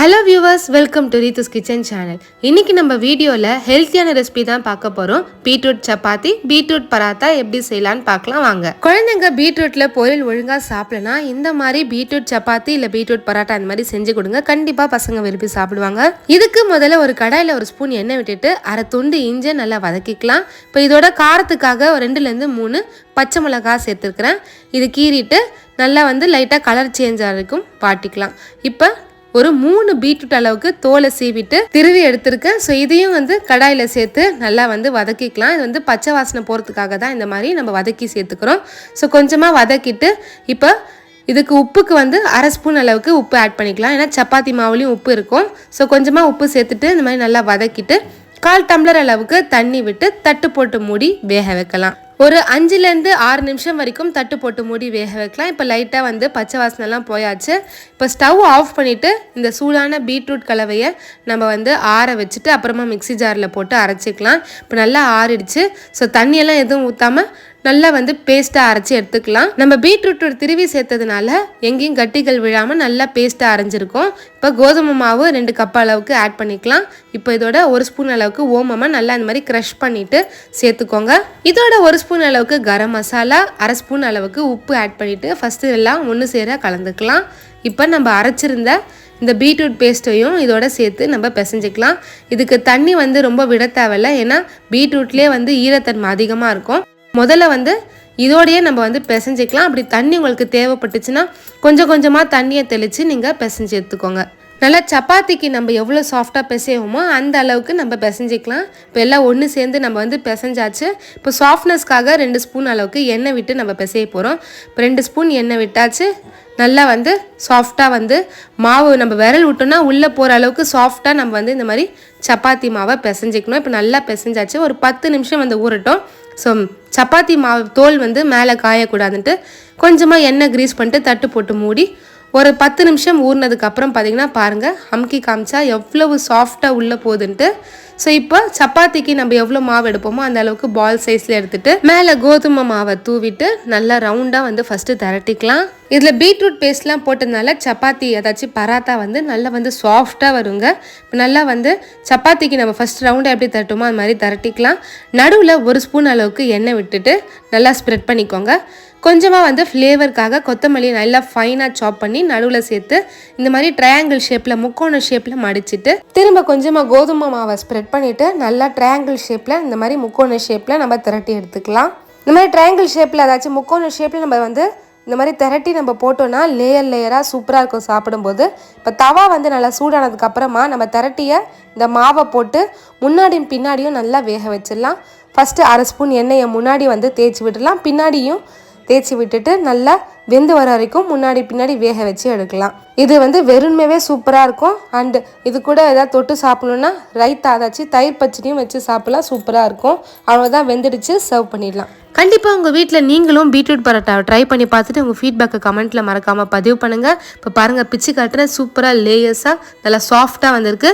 Hello viewers welcome to Reethu's kitchen channel இன்னைக்கு நம்ம வீடியோவில் ஹெல்த்தியான ரெசிபி தான் பார்க்க போகிறோம் பீட்ரூட் சப்பாத்தி பீட்ரூட் பராத்தா எப்படி செய்யலான்னு பார்க்கலாம் வாங்க. குழந்தைங்க பீட்ரூட்டில் பொரியல் ஒழுங்காக சாப்பிடலனா இந்த மாதிரி பீட்ரூட் சப்பாத்தி இல்லை பீட்ரூட் பராட்டா அந்த மாதிரி செஞ்சு கொடுங்க. கண்டிப்பாக பசங்க விரும்பி சாப்பிடுவாங்க. இதுக்கு முதல்ல ஒரு கடாயில் ஒரு ஸ்பூன் எண்ணெய் விட்டுட்டு அரை துண்டு இஞ்சி நல்லா வதக்கிக்கலாம். இப்போ இதோட காரத்துக்காக ஒரு ரெண்டுலேருந்து மூணு பச்சை மிளகா சேர்த்துருக்குறேன். இது கீறிட்டு நல்லா வந்து லைட்டாக கலர் சேஞ்ச் ஆகிருக்கும் வாட்டிக்கலாம். இப்போ ஒரு மூணு பீட்ரூட் அளவுக்கு தோலை சீவிட்டு திருவி எடுத்திருக்கேன். ஸோ இதையும் வந்து கடாயில் சேர்த்து நல்லா வந்து வதக்கிக்கலாம். இது வந்து பச்சை வாசனை போகிறதுக்காக தான் இந்த மாதிரி நம்ம வதக்கி சேர்த்துக்கிறோம். ஸோ கொஞ்சமாக வதக்கிட்டு இப்போ இதுக்கு உப்புக்கு வந்து அரை ஸ்பூன் அளவுக்கு உப்பு ஆட் பண்ணிக்கலாம். ஏன்னா சப்பாத்தி மாவுலேயும் உப்பு இருக்கும். ஸோ கொஞ்சமாக உப்பு சேர்த்துட்டு இந்த மாதிரி நல்லா வதக்கிட்டு கால் டம்ளர் அளவுக்கு தண்ணி விட்டு தட்டு போட்டு மூடி வேக வைக்கலாம். ஒரு அஞ்சுலேருந்து ஆறு நிமிஷம் வரைக்கும் தட்டு போட்டு மூடி வேக வைக்கலாம். இப்போ லைட்டாக வந்து பச்சை வாசனைலாம் போயாச்சு. இப்போ ஸ்டவ் ஆஃப் பண்ணிவிட்டு இந்த சூடான பீட்ரூட் கலவையை நம்ம வந்து ஆற வச்சுட்டு அப்புறமா மிக்ஸி ஜாரில் போட்டு அரைச்சிக்கலாம். இப்போ நல்லா ஆறிடுச்சு. ஸோ தண்ணியெல்லாம் எதுவும் ஊற்றாமல் நல்லா வந்து பேஸ்ட்டாக அரைச்சி எடுத்துக்கலாம். நம்ம பீட்ரூட்டோட திருவி சேர்த்ததுனால எங்கேயும் கட்டிகள் விழாமல் நல்லா பேஸ்ட்டாக அரைஞ்சிருக்கும். இப்போ கோதுமை மாவு ரெண்டு கப் அளவுக்கு ஆட் பண்ணிக்கலாம். இப்போ இதோட ஒரு ஸ்பூன் அளவுக்கு ஓமமாக நல்லா இந்த மாதிரி க்ரஷ் பண்ணிவிட்டு சேர்த்துக்கோங்க. இதோட ஒரு ஸ்பூன் அளவுக்கு கரம் மசாலா அரை ஸ்பூன் அளவுக்கு உப்பு ஆட் பண்ணிவிட்டு ஃபஸ்ட்டு எல்லாம் ஒன்று சேர கலந்துக்கலாம். இப்போ நம்ம அரைச்சிருந்த இந்த பீட்ரூட் பேஸ்ட்டையும் இதோட சேர்த்து நம்ம பிசைஞ்சிக்கலாம். இதுக்கு தண்ணி வந்து ரொம்ப விட தேவையில்ல. ஏன்னா பீட்ரூட்லேயே வந்து ஈரத்தன்மை அதிகமாக இருக்கும். முதல்ல வந்து இதோடையே நம்ம வந்து பிசைஞ்சிக்கலாம். அப்படி தண்ணி உங்களுக்கு தேவைப்பட்டுச்சுன்னா கொஞ்சம் கொஞ்சமாக தண்ணியை தெளித்து நீங்கள் பிசைஞ்சு எடுத்துக்கோங்க. நல்லா சப்பாத்திக்கு நம்ம எவ்வளோ சாஃப்டாக பிசைவோமோ அந்த அளவுக்கு நம்ம பிசைஞ்சிக்கலாம். இப்போ எல்லாம் ஒன்று சேர்ந்து நம்ம வந்து பிசைஞ்சாச்சு. இப்போ சாஃப்ட்னஸ்க்காக ரெண்டு ஸ்பூன் அளவுக்கு எண்ணெய் விட்டு நம்ம பிசைய போகிறோம் இப்போ ரெண்டு ஸ்பூன் எண்ணெய் விட்டாச்சு. நல்லா வந்து சாஃப்டாக வந்து மாவு நம்ம விரல் விட்டோம்னா உள்ளே போகிற அளவுக்கு சாஃப்டாக நம்ம வந்து இந்த மாதிரி சப்பாத்தி மாவை பிசைஞ்சிக்கணும். இப்போ நல்லா பிசைஞ்சாச்சு. ஒரு பத்து நிமிஷம் வந்து ஊறட்டும். ஸோ சப்பாத்தி மாவு தோல் வந்து மேலே காயக்கூடாதுன்ட்டு கொஞ்சமாக எண்ணெய் க்ரீஸ் பண்ணிட்டு தட்டு போட்டு மூடி ஒரு பத்து நிமிஷம் ஊறினதுக்கப்புறம் பார்த்தீங்கன்னா பாருங்கள் அமுக்கி காமிச்சா எவ்வளவு சாஃப்டாக உள்ளே போகுதுன்ட்டு ஸோ இப்போ சப்பாத்திக்கு நம்ம எவ்வளோ மாவு எடுப்போமோ அந்த அளவுக்கு பால் சைஸில் எடுத்துட்டு மேலே கோதுமை மாவை தூவிட்டு நல்லா ரவுண்டாக வந்து ஃபஸ்ட்டு திரட்டிக்கலாம். இதில் பீட்ரூட் பேஸ்ட்லாம் போட்டதுனால சப்பாத்தி ஏதாச்சும் பராத்தா வந்து நல்லா வந்து சாஃப்டாக வருங்க. இப்போ நல்லா வந்து சப்பாத்திக்கு நம்ம ஃபஸ்ட் ரவுண்டாக எப்படி தரட்டுமோ அது மாதிரி திரட்டிக்கலாம். நடுவில் ஒரு ஸ்பூன் அளவுக்கு எண்ணெய் விட்டுட்டு நல்லா ஸ்ப்ரெட் பண்ணிக்கோங்க. கொஞ்சமாக வந்து ஃப்ளேவருக்காக கொத்தமல்லி நல்லா ஃபைனாக சாப் பண்ணி நடுவில் சேர்த்து இந்த மாதிரி ட்ரையாங்கிள் ஷேப்பில் முக்கோண ஷேப்பில் மடிச்சிட்டு திரும்ப கொஞ்சமாக கோதுமை மாவை ஸ்ப்ரெட் பண்ணிவிட்டு நல்லா ட்ரையாங்கிள் ஷேப்பில் இந்த மாதிரி முக்கோண ஷேப்பில் நம்ம திரட்டி எடுத்துக்கலாம். இந்த மாதிரி ட்ரையாங்கிள் ஷேப்பில் ஏதாச்சும் முக்கோண ஷேப்பில் நம்ம வந்து இந்த மாதிரி திரட்டி நம்ம போட்டோன்னா லேயர் லேயராக சூப்பராக இருக்கும் சாப்பிடும்போது. இப்போ தவா வந்து நல்லா சூடானதுக்கப்புறமா நம்ம திரட்டிய இந்த மாவை போட்டு முன்னாடியும் பின்னாடியும் நல்லா வேக வச்சிடலாம். ஃபஸ்ட்டு அரை ஸ்பூன் எண்ணெயை முன்னாடி வந்து தேய்ச்சி விடலாம் பின்னாடியும் தேய்ச்சி விட்டுட்டு நல்லா வெந்து வர வரைக்கும் முன்னாடி பின்னாடி வேக வச்சு எடுக்கலாம். இது வந்து வெறுமையே சூப்பராக இருக்கும். அண்டு இது கூட ஏதாவது தொட்டு சாப்பிடணுன்னா ரைத்தா அதாச்சும் தயிர் பச்சடியும் வச்சு சாப்பிடலாம். சூப்பராக இருக்கும். அவ்வளோதான் வெந்துடுச்சு. சர்வ் பண்ணிடலாம். கண்டிப்பாக உங்கள் வீட்டில் நீங்களும் பீட்ரூட் பரோட்டாவை ட்ரை பண்ணி பார்த்துட்டு உங்கள் ஃபீட்பேக்கை கமெண்ட்டில் மறக்காமல் பதிவு பண்ணுங்கள் இப்போ பாருங்கள் பிச்சு காட்டுற சூப்பராக லேயர்ஸாக நல்லா சாஃப்டாக வந்திருக்கு.